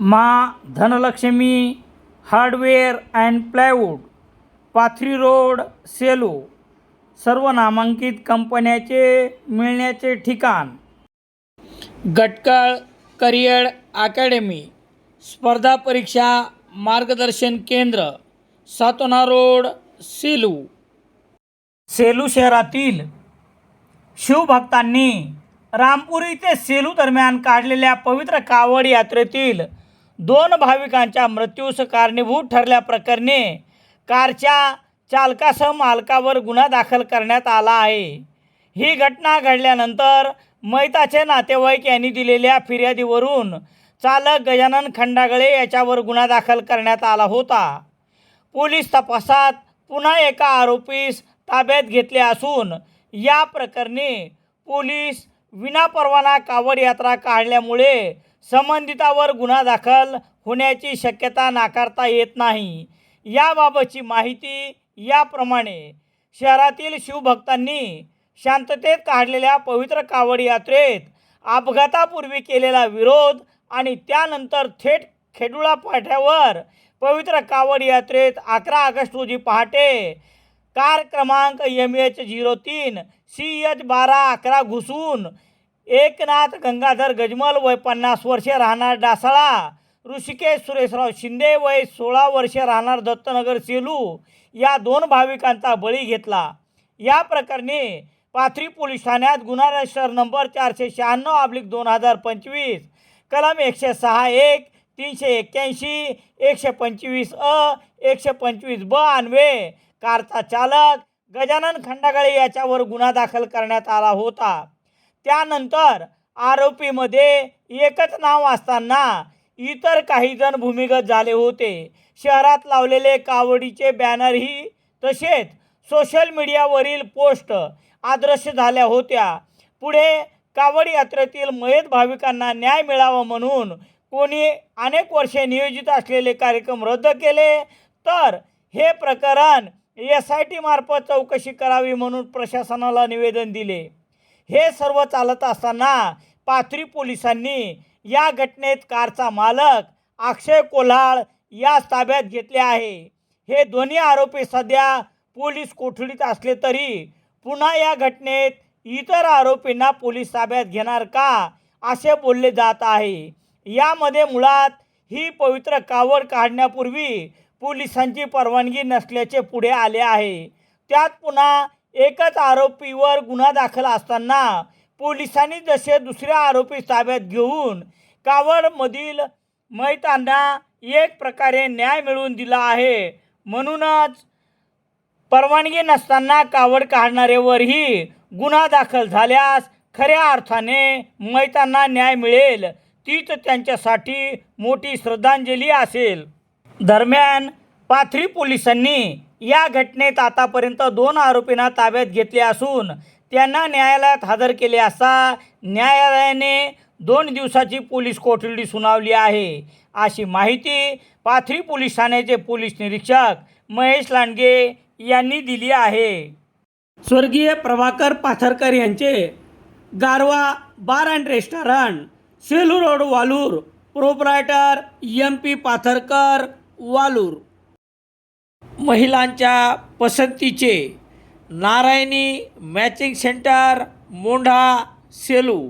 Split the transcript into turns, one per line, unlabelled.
Maa Dhanlakshmi hardware and plywood Pathri road Selu सर्व नामांकित कंपन्याचे मिळण्याचे ठिकाण. गटकळ करिअर अकॅडमी स्पर्धा परीक्षा मार्गदर्शन केंद्र सातोना रोड सेलू. सेलू शहरातील शिवभक्तांनी रामपुरी ते सेलू दरम्यान काढलेल्या पवित्र कावड यात्रेतील दोन भाविकांच्या मृत्यूस कारणीभूत ठरल्याप्रकरणी कारच्या चालकासह मालकावर गुन्हा दाखल करण्यात आला आहे. ही घटना घडल्यानंतर मैताचे नातेवाईक यांनी दिलेल्या फिर्यादीवरून चालक गजानन खंडागळे याच्यावर गुन्हा दाखल करण्यात आला होता. पोलीस तपासात पुन्हा एका आरोपीस ताब्यात घेतले असून या प्रकरणी पोलीस विनापरवाना कावड यात्रा काढल्यामुळे संबंधितावर गुन्हा दाखल होण्याची शक्यता नाकारता येत नाही. याबाबतची माहिती याप्रमाणे शहरातील शिवभक्तांनी शांततेत काढलेल्या पवित्र कावड यात्रेत अपघातापूर्वी केलेला विरोध आणि त्यानंतर थेट खेडुळा पाठ्यावर पवित्र कावड यात्रेत अकरा ऑगस्ट रोजी पहाटे कार क्रमांक एम एच झिरो तीन सी एच बारा अकरा घुसून एकनाथ गंगाधर गजमल वय पन्नास वर्षे राहणार डासाळा. ऋषिकेश सुरेशराव शिंदे वय सोळा वर्षे राहणार दत्तनगर सेलू. या दोन भाविकांचा बळी घेतला. या प्रकरणी पाथरी पोलीस ठाण्यात गुन्हा रजिस्टर नंबर चारशे शहाण्णव आब्लिक दोन हजार पंचवीस कलम एकशे सहा एक तीनशे एक्क्याऐंशी एकशे पंचवीस अ एकशे पंचवीस ब अन्वे. कारचा चालक गजानन खंडागळे याच्यावर गुन्हा दाखल करण्यात आला होता. त्यानंतर आरोपीमध्ये एकच नाव असताना इतर काही जण भूमिगत झाले होते. शहरात लावलेले कावडीचे बॅनरही तसेच सोशल मीडियावरील पोस्ट आदर्श झाल्या होत्या. पुढे कावड यात्रेतील मयत भाविकांना न्याय मिळावा म्हणून कोणी अनेक वर्षे नियोजित असलेले कार्यक्रम रद्द केले तर हे प्रकरण एस आय टीमार्फत चौकशी करावी म्हणून प्रशासनाला निवेदन दिले. हे सर्व चालत असताना पाथरी पोलिसांनी या घटनेत कारचा मालक अक्षय कोल्हाळ या ताब्यात घेतले आहे. हे दोन्ही आरोपी सध्या पोलीस कोठडीत असले तरी पुन्हा या घटनेत इतर आरोपींना पोलीस ताब्यात घेणार का असे बोलले जात आहे. यामध्ये मुळात ही पवित्र कावड काढण्यापूर्वी पोलिसांची परवानगी नसल्याचे पुढे आले आहे. त्यात पुन्हा एकच आरोपीवर गुन्हा दाखल असताना पोलिसांनी जसे दुसऱ्या आरोपी ताब्यात घेऊन कावडमधील मैतांना एक प्रकारे न्याय मिळवून दिला आहे. म्हणूनच परवानगी नसताना कावड काढणाऱ्यावरही गुन्हा दाखल झाल्यास खऱ्या अर्थाने मैतांना न्याय मिळेल. तीच त्यांच्यासाठी मोठी श्रद्धांजली असेल. दरम्यान पाथरी पोलिसांनी या घटनेत आतापर्यंत दोन आरोपींना ताब्यात घेतले असून त्यांना न्यायालयात हजर केले असता न्यायालयाने दोन दिवसाची पोलीस कोठडी सुनावली आहे. अशी माहिती पाथरी पोलीस ठाण्याचे पोलीस निरीक्षक महेश लांडगे यांनी दिली आहे. स्वर्गीय प्रभाकर पाथरकर यांचे Garwa bar and restaurant Selu road Walur. Proprietor M P Patharkar Walur. महिलांच्या पसंतीचे नारायणी मॅचिंग सेंटर मोंढा सेलू.